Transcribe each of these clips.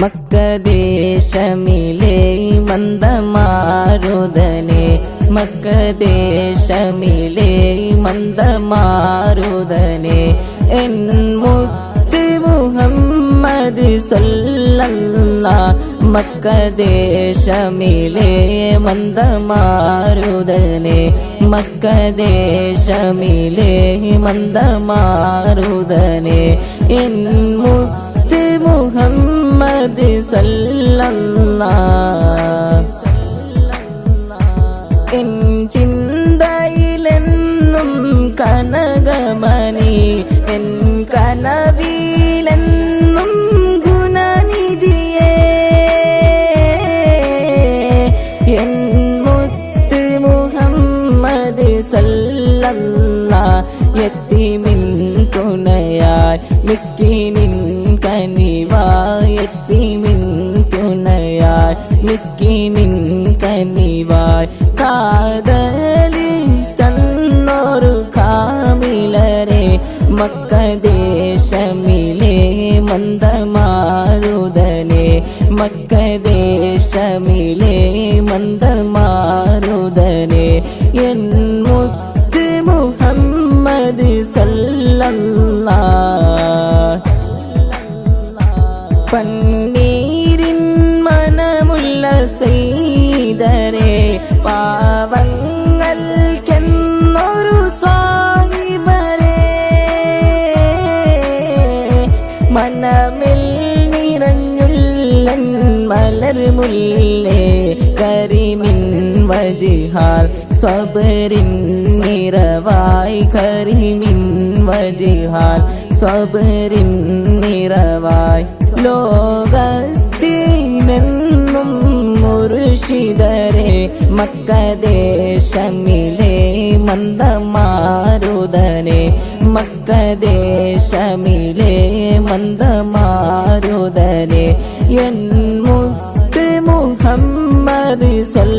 മക്കദേശമിലെ മന്ദമാരുതനെ. മക്കദേശമിലേ മന്ദമാരുതനെ. എൻ മുത്ത് മുഹമ്മദ് സല്ലല്ല. മക്കദേശമിലേ മന്ദമാരുതനെ. മക്കദേശമിലേ മന്ദമാരുതനെ. എൻ എത്തിമിൻ തുണയായി മിസ്കിനിൻ കനിവായി എത്തിമിൻ തുണയായി മിസ്കിനിൻ കനിവായി. കാതലി തന്നൊരു കാമിലരെ മക്കദേശമിലെ മന്ദമാരുതനെ മക്കദേശമിലെ മന്ദമാരുതനെ എൻ പന്നീരിൻ മനമുള്ള സെയ്തരെ പാവങ്ങൾക്കെന്നൊരു സാഹിബരെ മനമിൽ നിറഞ്ഞുള്ള മലർമുല്ലേ കരിമിൻ വജിഹാൽ സബരിൻ നിറവായി കരിമിൻ വജിഹാൽ സബരിൻ നിറവായി. ലോകത്തിനെന്നും മുർഷിദരെ മക്കദേശമിലെ മന്ദമാരുതനെ മക്കദേശമിലെ മന്ദമാരുതനെ. എൻ മുത്ത് മുഹമ്മദ് സല്ലല്ലാ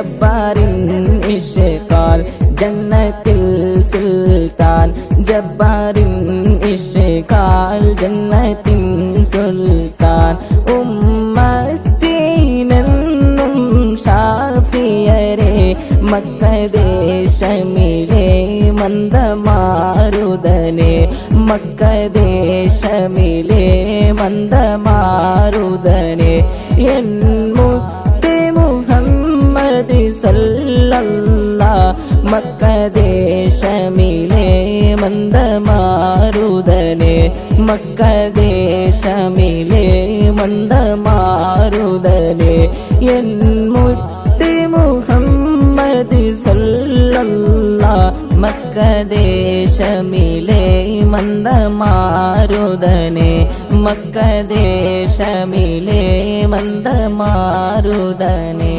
ജബ്ബാറിൻ ഇഷ്കാൽ ജന്നത്തിൽ സുൽത്താൻ. ജബ്ബാറിൻ ഇഷേക്കാൽ ജന്നത്തിൻ സുൽത്താൻ. ഉമ്മത്തീനെന്നും ഷാഫിയരെ മക്കദേശമിലെ മന്ദമാരുതനെ. മക്കദേശമിലെ മന്ദമാരുതനെ. എൻ മക്കദേശമിലെ മന്ദമാരുതനെ. മക്കദേശമിലെ മന്ദമാരുതനെ. എൻ മുത്തി മുഹമ്മദ് സല്ലല്ല. മക്കദേശമിലെ മന്ദമാരുതനെ. മക്കദേശമിലെ മന്ദമാരുതനെ.